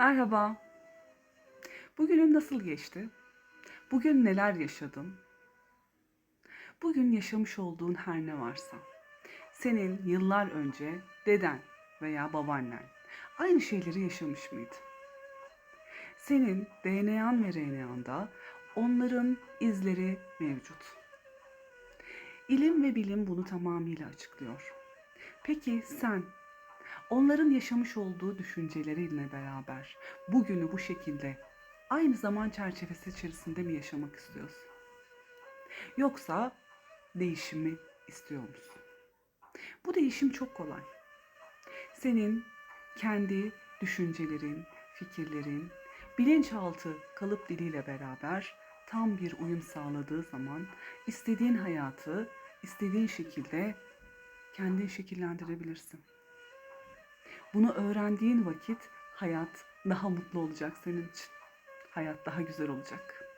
Merhaba. Bugünün nasıl geçti? Bugün neler yaşadın? Bugün yaşamış olduğun her ne varsa, senin yıllar önce deden veya babaannen aynı şeyleri yaşamış mıydı? Senin DNA'n ve RNA'nda onların izleri mevcut. İlim ve bilim bunu tamamıyla açıklıyor. Peki sen onların yaşamış olduğu düşünceleriyle beraber bugünü bu şekilde aynı zaman çerçevesi içerisinde mi yaşamak istiyorsun? Yoksa değişimi istiyor musun? Bu değişim çok kolay. Senin kendi düşüncelerin, fikirlerin, bilinçaltı kalıp diliyle beraber tam bir uyum sağladığı zaman istediğin hayatı istediğin şekilde kendin şekillendirebilirsin. Bunu öğrendiğin vakit hayat daha mutlu olacak senin için. Hayat daha güzel olacak.